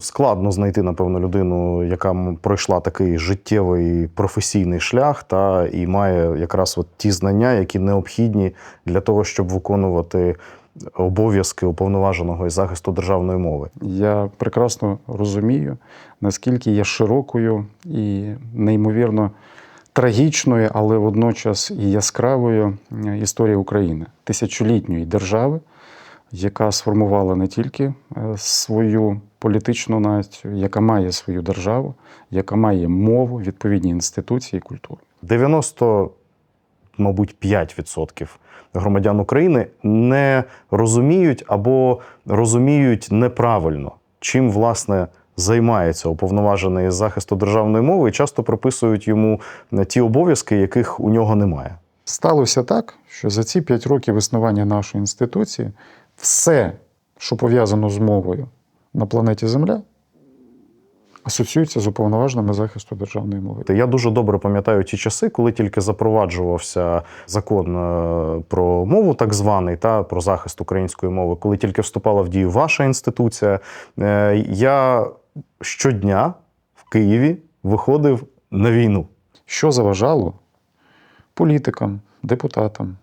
Складно знайти, напевно, людину, яка пройшла такий життєвий професійний шлях, та і має якраз от ті знання, які необхідні для того, щоб виконувати обов'язки уповноваженого із захисту державної мови. Я прекрасно розумію, наскільки є широкою і неймовірно трагічною, але водночас і яскравою е, історія України, тисячолітньої держави, яка сформувала не тільки е, свою політичну націю, яка має свою державу, яка має мову, відповідні інституції і культуру. 90, мабуть, 5% громадян України не розуміють або розуміють неправильно, чим власне займається уповноважений із захисту державної мови, і часто приписують йому ті обов'язки, яких у нього немає. Сталося так, що за ці п'ять років існування нашої інституції все, що пов'язано з мовою на планеті Земля, асоціюється з уповноваженими захисту державної мови. Я дуже добре пам'ятаю ті часи, коли тільки запроваджувався закон е, про мову, так званий, та про захист української мови, коли тільки вступала в дію ваша інституція. Е, Я щодня в Києві виходив на війну. Що заважало політикам, депутатам,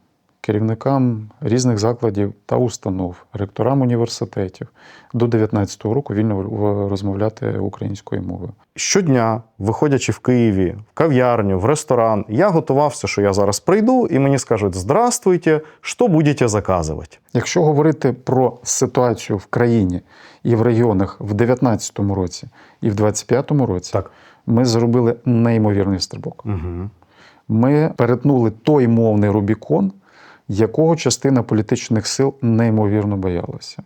керівникам різних закладів та установ, ректорам університетів до 19-го року вільно розмовляти українською мовою. Щодня, виходячи в Києві, в кав'ярню, в ресторан, я готувався, що я зараз прийду, і мені скажуть: Здравствуйте, що будете заказувати? Якщо говорити про ситуацію в країні і в регіонах в 19-му році і в 25-му році, Так. ми зробили неймовірний стрибок. Угу. Ми перетнули той мовний Рубікон, якого частина політичних сил неймовірно боялася.